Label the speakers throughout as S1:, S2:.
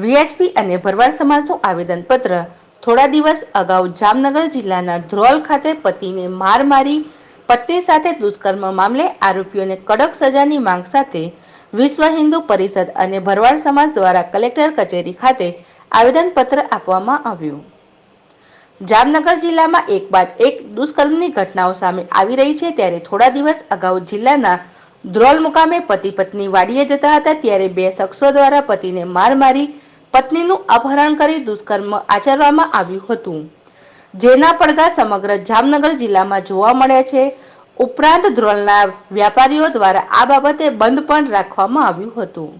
S1: VHP અને ભરવાડ સમાજનું આવેદનપત્ર. થોડા દિવસ અગાઉ જામનગર જિલ્લાના ધ્રોલ ખાતે પતિને માર મારી પત્ની સાથે દુષ્કર્મ મામલે આરોપીઓને કડક સજાની માંગ સાથે વિશ્વ હિન્દુ પરિષદ અને ભરવાડ સમાજ દ્વારા કલેક્ટર કચેરી ખાતે આવેદનપત્ર આપવામાં આવ્યું. જામનગર જિલ્લામાં એક બાદ એક દુષ્કર્મની ઘટનાઓ સામે આવી રહી છે ત્યારે થોડા દિવસ અગાઉ જિલ્લાના ધ્રોલ મુકામે પતિ પત્ની વાડીએ જતા હતા ત્યારે બે શખ્સો દ્વારા પતિને માર મારી પત્નીનું અપહરણ કરી દુષ્કર્મ આચરવામાં આવ્યું હતું. જેના પડઘા સમગ્ર જામનગર જિલ્લામાં જોવા મળ્યા છે. ઉપરાંત ધ્રોલના વ્યાપારીઓ દ્વારા આ બાબતે બંધ પણ રાખવામાં આવ્યું હતું.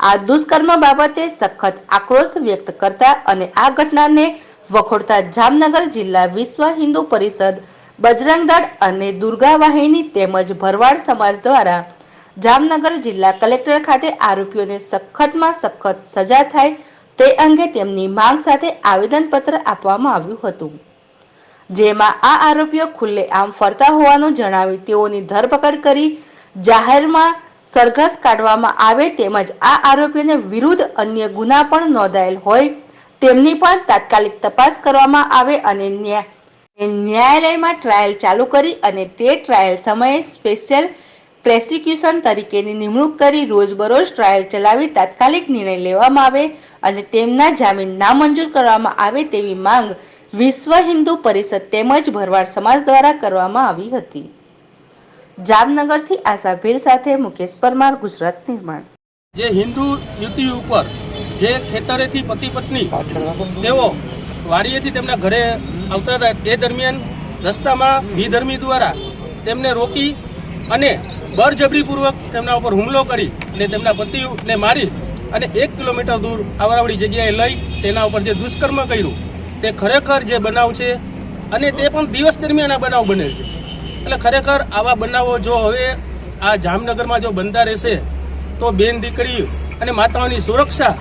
S1: આ દુષ્કર્મ બાબતે સખત આક્રોશ વ્યક્ત કરતા અને આ ઘટનાને વખોડતા જામનગર જિલ્લા વિશ્વ હિન્દુ પરિષદ બજરંગ દળ અને દુર્ગા વાહિની તેમજ ભરવાડ સમાજ દ્વારા જામનગર જિલ્લા કલેક્ટર ખાતે આરોપીઓને સખતમાં સખત સજા થાય તે અંગે તેમની માંગ સાથે આવેદનપત્ર આપવામાં આવ્યું હતું. જેમાં આ આરોપીઓ ખુલ્લે આમ ફરતા હોવાનું જણાવી તેઓની ધરપકડ કરી જાહેરમાં સરઘસ કાઢવામાં આવે તેમજ આ આરોપીઓને વિરુદ્ધ અન્ય ગુના પણ નોંધાયેલ હોય તેમની પણ તાત્કાલિક તપાસ કરવામાં આવે અને ન્યાય ન્યાયાલયમાં ટ્રાયલ ચાલુ કરી અને તે ટ્રાયલ સમયે સ્પેશિયલ પ્રેસિક્યુશન તરીકેની નિમણૂક કરી રોજબરોજ ટ્રાયલ ચલાવી તાત્કાલિક નિર્ણય લેવામાં આવે અને તેમના જામીન નામંજૂર કરવામાં આવે તેવી માંગ વિશ્વ હિન્દુ પરિષદ તેમજ ભરવાડ સમાજ દ્વારા કરવામાં આવી હતી. જામનગરથી આશા ભીલ સાથે મુકેશ પરમાર, ગુજરાત નિર્માણ.
S2: જે હિન્દુ યુવતી ઉપર જે ખેતરેથી પતિ પત્ની તેઓ વાડીએથી તેમના ઘરે આવતા હતા તે દરમિયાન રસ્તામાં વિધર્મી દ્વારા તેમને રોકી અને બળજબરીપૂર્વક તેમના ઉપર હુમલો કરી અને તેમના પતિને મારી અને એક કિલોમીટર દૂર આવરાવડી જગ્યાએ લઈ તેના ઉપર જે દુષ્કર્મ કર્યું તે ખરેખર જે બનાવ છે અને તે પણ દિવસ દરમિયાન આ બનાવ બને છે. એટલે ખરેખર આવા બનાવો જો હવે આ જામનગરમાં જો બનતા રહેશે તો બેન દીકરી અને માતાઓની સુરક્ષા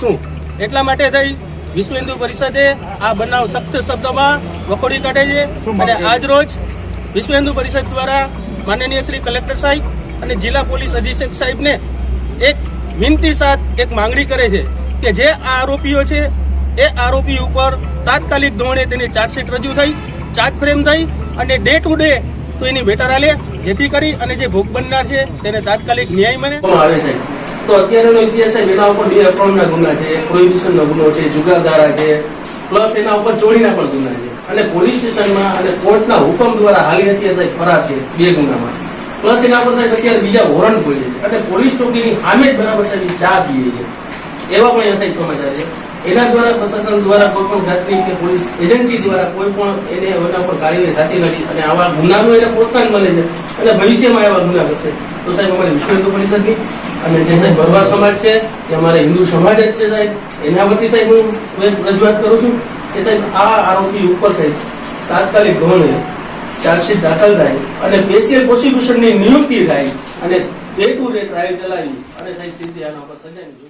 S2: શું? એટલા માટે થઈ વિશ્વ હિન્દુ પરિષદે આ બનાવ સખ્ત શબ્દોમાં વખોડી કાઢે છે અને આજ રોજ વિશ્વ હિન્દુ પરિષદ દ્વારા માનનીય શ્રી કલેક્ટર સાહેબ અને જિલ્લા પોલીસ અધિક્ષક સાહેબને એક વિનંતી સાથ, એક માંગણી કરે છે કે જે આ આરોપીઓ છે, એ આરોપી ઉપર તાત્કાલિક ધોરણે તેની ચાર્જશીટ રજૂ થઈ, ચાર્જ ફ્રેમ થઈ અને ડે ટુ ડે તો એની વેટર આલે, જેથી કરી અને જે ભોગ બનનાર છે તેને તાત્કાલિક ન્યાય મળે.
S3: આવે છે. તો અત્યારેનો ઇતિહાસ છે, એના ઉપર બે અકાઉન્ટના ગુના છે પ્રોહિબિશનનો ગુનો છે જુગારધારા છે પ્લસ એના ઉપર ચોરીના પણ ગુના છે. અને પોલીસ સ્ટેશનમાં અને કોર્ટના હુકમ દ્વારા હાલી અત્યારે સાહેબ ફરા છે, બે ગુનામાં. પ્લસ એના પર સાહેબ અત્યારે બીજા વોરંટ કોઈ છે. અને પોલીસ ચોકીની સામે જ બરાબર સાહેબ ચા પીએ છે. એવા પણ અહીંયા સાહેબ સમાચાર છે. એના દ્વારા પ્રશાસન દ્વારા કોઈ પણ જાતની કે પોલીસ એજન્સી દ્વારા કોઈ પણ એને એના પર કાર્યવાહી થતી નથી અને આવા ગુનાનું એને પ્રોત્સાહન મળે છે અને ભવિષ્યમાં એવા ગુના થશે. તો સાહેબ અમારી વિશ્વ હિન્દુ પરિષદની અને જે સાહેબ ભરવા સમાજ છે, એ અમારા હિન્દુ સમાજ જ છે સાહેબ. એના વતી સાહેબ હું રજૂઆત કરું છું. કે આ આરોપી ઉપર થઈ તાત્કાલિક ધોરણે ચાર્જશીટ દાખલ થાય અને સ્પેશિયલ પ્રોસિક્યુશનની નિયુક્તિ થાય અને ડે ટુ ડે ટ્રાયલ ચલાવી અને સાહેબ સીધી પર સજાની